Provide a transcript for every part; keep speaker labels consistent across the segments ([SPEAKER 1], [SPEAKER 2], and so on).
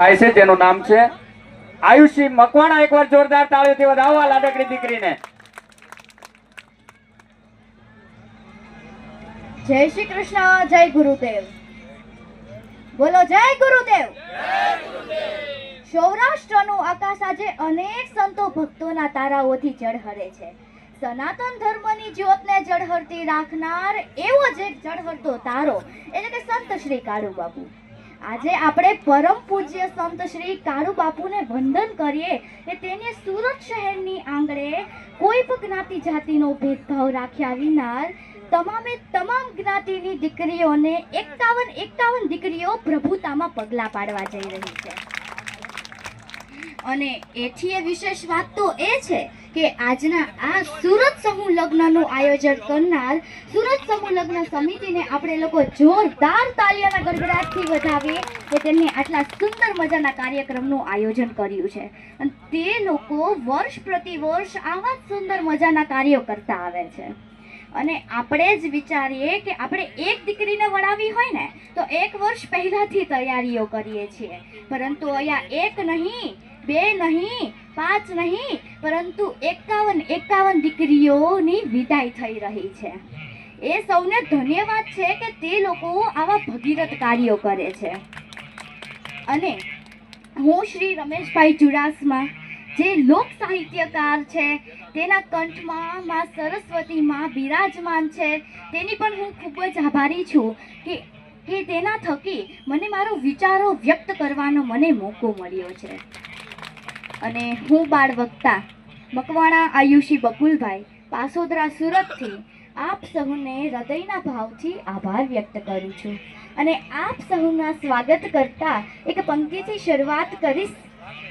[SPEAKER 1] થાય છે, જેનું નામ છે આયુષી મકવાણા. એકવાર જોરદાર તાળીઓથી વધાવો આ લાડકડી દીકરીને.
[SPEAKER 2] જય શ્રી કૃષ્ણ, જય ગુરુદેવ. બોલો, જય ગુરુદેવ. સૌરાષ્ટ્રનું આકાશ આજે અનેક સંતો ભક્તોના તારાઓથી ઝળહળે છે. સનાતન ધર્મની જ્યોતને ઝળહળતી રાખનાર એવો જ એક ઝળહળતો તારો, એટલે કે સંત શ્રી કાળુ બાપુ આજે આપણે પરમ પૂજ્ય સંત શ્રી કાળુ બાપુને વંદન કરીએ કે તેને સુરત શહેરની આંગણે કોઈ પણ જ્ઞાતિ જાતિનો ભેદભાવ રાખ્યા વિના તમામે તમામ જ્ઞાતિની દીકરીઓને એકાવન એકાવન દીકરીઓ પ્રભુતામાં પગલાં પાડવા જઈ રહી છે. અને એથી એ વિશેષ વાત તો એ છે કે આજના આ સુરત સમૂહ લગ્નનું આયોજન કરનાર સુરત સમૂહ લગ્ન સમિતિને આપણે લોકો જોરદાર તાલિયાના ગડગડાટથી વધાવીએ કે તેમણે આટલા સુંદર મજાના કાર્યક્રમનું આયોજન કર્યું છે. અને તે લોકો વર્ષ પ્રતિ વર્ષ આવા જ સુંદર મજાના કાર્યો કરતા આવે છે. અને આપણે જ વિચારીએ કે આપણે એક દીકરીને વળાવી હોય ને, તો એક વર્ષ પહેલાંથી તૈયારીઓ કરીએ છીએ. પરંતુ અહીંયા એક નહીં બે નહીં, પાંચ નહીં, પરંતુ એકાવન એકાવન દીકરીઓની વિદાય થઈ રહી છે. એ સૌને ધન્યવાદ છે કે તે લોકો આવા ભગીરથ કાર્યો કરે છે. અને હું શ્રી રમેશભાઈ ચુડાસમા, જે લોક સાહિત્યકાર છે, તેના કંઠમાં માં સરસ્વતીમાં બિરાજમાન છે, તેની પણ હું ખૂબ જ આભારી છું કે કે તેના થકી મને મારો વિચારો વ્યક્ત કરવાનો મને મોકો મળ્યો છે. અને હું બાળ વક્તા મકવાણા આયુષી બકુલભાઈ પાસોદરા સુરતથી આપ સહુને હૃદયના ભાવથી આભાર વ્યક્ત કરું છું. અને આપ સહુના સ્વાગત કરતા એક પંક્તિથી શરૂઆત કરીશ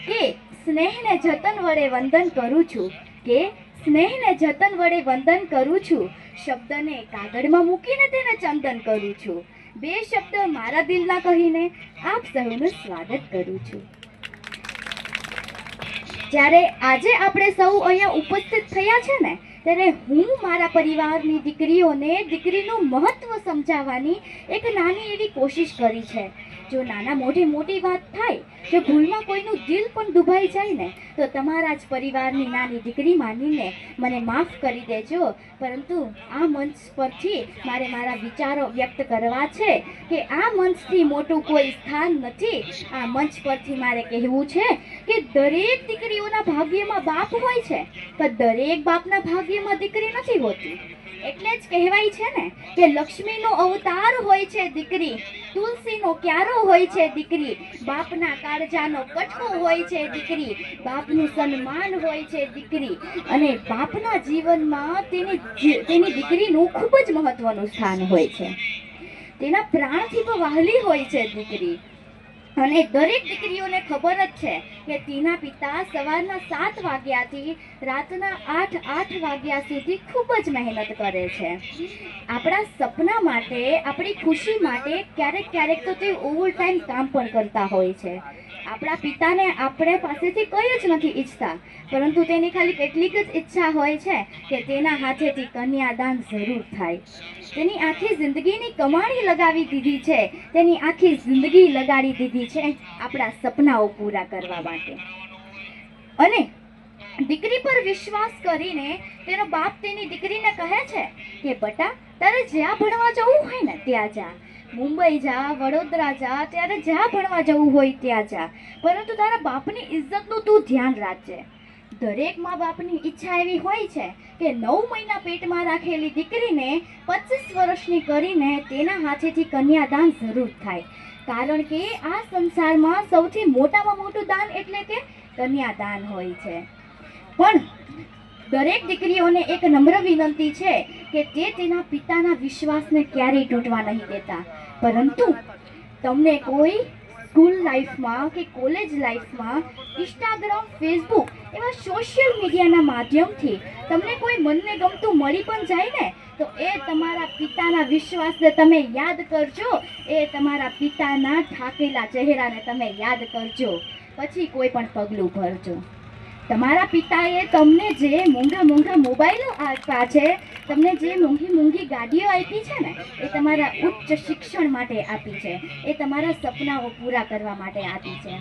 [SPEAKER 2] કે સ્નેહને જતન વડે વંદન કરું છું. કે સ્નેહને જતન વડે વંદન કરું છું. શબ્દને કાગળમાં મૂકીને તેને ચંદન કરું છું. બે શબ્દ મારા દિલના કહીને આપ સહુનું સ્વાગત કરું છું. જ્યારે આજે આપણે સૌ અહીંયા ઉપસ્થિત થયા છે ને, ત્યારે હું મારા પરિવારની દીકરીઓને દીકરીનું મહત્ત્વ સમજાવવાની એક નાની એવી કોશિશ કરી છે. જો નાના મોટી મોટી વાત થાય, જો ભૂલમાં કોઈનું દિલ પણ દુભાઈ જાય ને, તો તમારા જ પરિવારની નાની દીકરી માનીને મને માફ કરી દેજો. પરંતુ આ મંચ પરથી મારે મારા વિચારો વ્યક્ત કરવા છે કે આ મંચથી મોટું કોઈ સ્થાન નથી. આ મંચ પરથી મારે કહેવું છે કે દરેક દીકરીઓના ભાગ્યમાં બાપ હોય છે, પણ દરેક બાપના ભાગ્યમાં દીકરી નથી હોતી. એટલે જ કહેવાય છે ને કે લક્ષ્મીનો અવતાર હોય છે દીકરી, તુલસીનો ક્યારો હોય છે દીકરી, બાપના કાળજાનો કટકો હોય છે દીકરી, બાપનું સન્માન હોય છે દીકરી અને બાપના જીવનમાં તેની તેની દીકરીનું ખૂબ જ મહત્વનું સ્થાન હોય છે. તેના પ્રાણથી પણ વહાલી હોય છે દીકરી. અને દરેક દીકરીઓને ખબર જ છે કે તેના પિતા સવારના સાત વાગ્યાથી રાતના આઠ આઠ વાગ્યા સુધી ખૂબ જ મહેનત કરે છે. આપણા સપના માટે, આપણી ખુશી માટે ક્યારેક ક્યારેક તો તે ઓવર ટાઈમ કામ પણ કરતા હોય છે. આપણા પિતાને આપણે પાસેથી કંઈ જ નથી ઈચ્છતા, પરંતુ તેની ખાલી કેટલીક જ ઈચ્છા હોય છે કે તેના હાથેથી કન્યાદાન જરૂર થાય. તેની આખી જિંદગીની કમાણી લગાવી દીધી છે. તેની આખી જિંદગી લગાડી દીધી છે આપણા સપનાઓ પૂરા કરવા માટે. અને દીકરી પર વિશ્વાસ કરીને તેનો બાપ તેની દીકરીને કહે છે કે, બટા, તારે જ્યાં ભણવા જવું હોય ને, ત્યાં જા. મુંબઈ જા, વડોદરા જા, ત્યારે જ્યાં ભણવા જવું હોય ત્યાં જા. પરંતુ તારા બાપની ઇજ્જતનું તું ધ્યાન રાખજે. દરેક મા બાપની ઈચ્છા એવી હોય છે કે નવ મહિના પેટમાં રાખેલી દીકરીને પચીસ વર્ષની કરીને તેના હાથેથી કન્યાદાન જરૂર થાય. કારણ કે આ સંસારમાં સૌથી મોટામાં મોટું દાન એટલે કે કન્યાદાન હોય છે. પણ દરેક દીકરીઓને એક નમ્ર વિનંતી છે કે તે તેના પિતાના વિશ્વાસને ક્યારેય તૂટવા નહીં દેતા. પરંતુ તમને કોઈ સ્કૂલ લાઈફમાં કે કોલેજ લાઈફમાં ઇન્સ્ટાગ્રામ, ફેસબુક એવા સોશિયલ મીડિયાના માધ્યમથી તમને કોઈ મનને ગમતું મળી પણ જાય ને, તો એ તમારા પિતાના વિશ્વાસને તમે યાદ કરજો. એ તમારા પિતાના ઢાકેલા ચહેરાને તમે યાદ કરજો. પછી કોઈ પણ પગલું ભરજો. તમારા પિતાએ તમને જે મોંઘા મોંઘા મોબાઈલો આપ્યા છે તમને જે મોંઘી મોંઘી ગાડીઓ આપી છે ને, એ તમારા ઉચ્ચ શિક્ષણ માટે આપી છે. એ તમારા સપનાઓ પૂરા કરવા માટે આપી છે.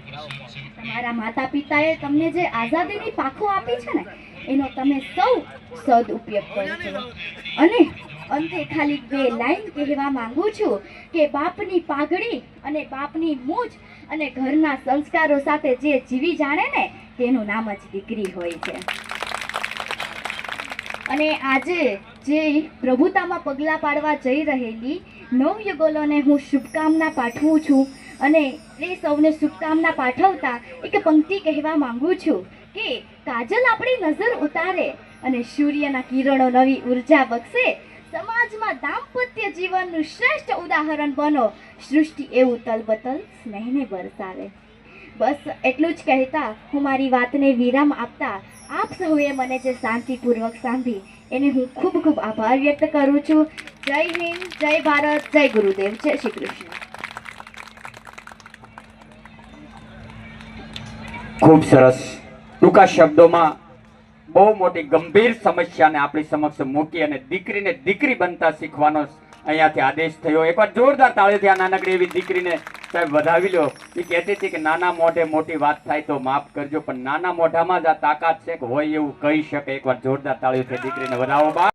[SPEAKER 2] તમારા માતા પિતાએ તમને જે આઝાદીની પાખો આપી છે ને, એનો તમે સૌ સદઉપયોગ છો. અને અંતે ખાલી બે લાઈન કહેવા માંગુ છું કે બાપની પાઘડી અને બાપની મૂછ અને ઘરના સંસ્કારો સાથે જે જીવી જાણે ને, તેનું નામ જ દીકરી હોય છે. અને આજે જે પ્રભુતામાં પગલાં પાડવા જઈ રહેલી નવયુગલોને હું શુભકામના પાઠવું છું અને એ સૌને શુભકામના પાઠવતા એક પંક્તિ કહેવા માંગુ છું કે કાજલ આપણી નજર ઉતારે અને સૂર્યના કિરણો નવી ઊર્જા બક્ષે સમાજમાં દાંપત્ય જીવનનું શ્રેષ્ઠ ઉદાહરણ બનો. સૃષ્ટિ એવું તલબતલ સ્નેહને બરસાવે બસ એટલું જ કહેતા હું મારી વાતને વિરામ આપતા આપ સૌએ મને જે શાંતિપૂર્વક સાંભળી એને હું ખૂબ ખૂબ આભાર વ્યક્ત કરું છું. જય હિન્દ, જય ભારત, જય ગુરુદેવ, જય શ્રી કૃષ્ણ.
[SPEAKER 1] ખૂબ સરસ. ટૂંકા શબ્દોમાં બહુ મોટી ગંભીર સમસ્યાને આપણી સમક્ષ મૂકી અને દીકરીને દીકરી બનતા શીખવાનો અહીંયાથી આદેશ થયો. એકવાર જોરદાર તાળીથી આ નાનકડી એવી દીકરીને સાહેબ, વધાવી લો. એ કહેતી હતી કે નાના મોઢે મોટી વાત થાય તો માફ કરજો, પણ નાના મોઢામાં જ આ તાકાત છે કે હોય એવું કહી શકે. એકવાર જોરદાર તાળીઓથી દીકરીને વધાવો બા.